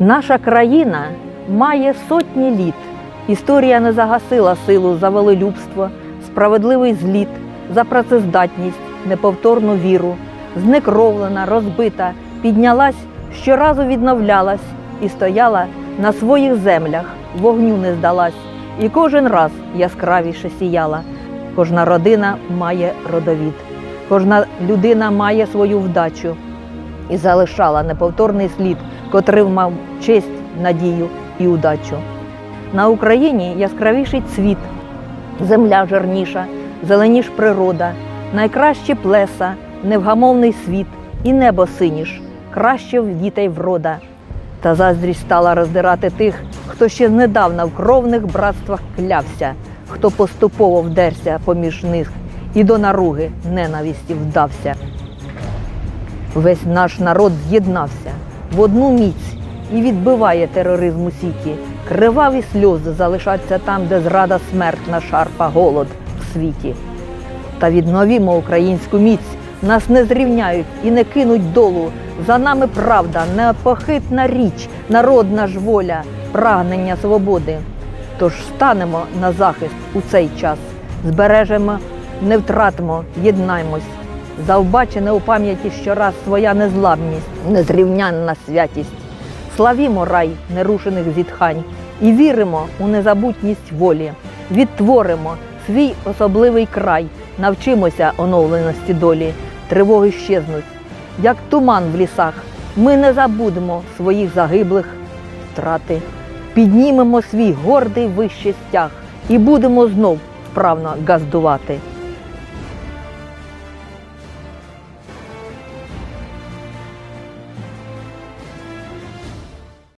Наша країна має сотні літ. Історія не загасила силу за волелюбство, справедливий зліт, за працездатність, неповторну віру, знекровлена, розбита, піднялась, щоразу відновлялась і стояла на своїх землях, вогню не здалась, і кожен раз яскравіше сіяла. Кожна родина має родовід, кожна людина має свою вдачу і залишала неповторний слід, котрий мав честь, надію і удачу. На Україні яскравіший цвіт, земля жирніша, зеленіш природа, найкращі плеса, невгамовний світ і небо синіш, краще в дітей врода. Та заздрість стала роздирати тих, хто ще недавно в кровних братствах клявся, хто поступово вдерся поміж них і до наруги ненависті вдався. Весь наш народ з'єднався в одну міць і відбиває тероризм у сіті. Криваві сльози залишаться там, де зрада смертна шарпа голод в світі. Та відновімо українську міць, нас не зрівняють і не кинуть долу. За нами правда, непохитна річ, народна ж воля, прагнення свободи. Тож станемо на захист у цей час, збережемо, не втратимо, єднаймось. Завбачене у пам'яті щораз своя незламність, незрівнянна святість. Славімо рай нерушених зітхань і віримо у незабутність волі. Відтворимо свій особливий край, навчимося оновленості долі, тривоги щезнуть, як туман в лісах. Ми не забудемо своїх загиблих втрати, піднімемо свій гордий вищий стяг і будемо знов вправно газдувати.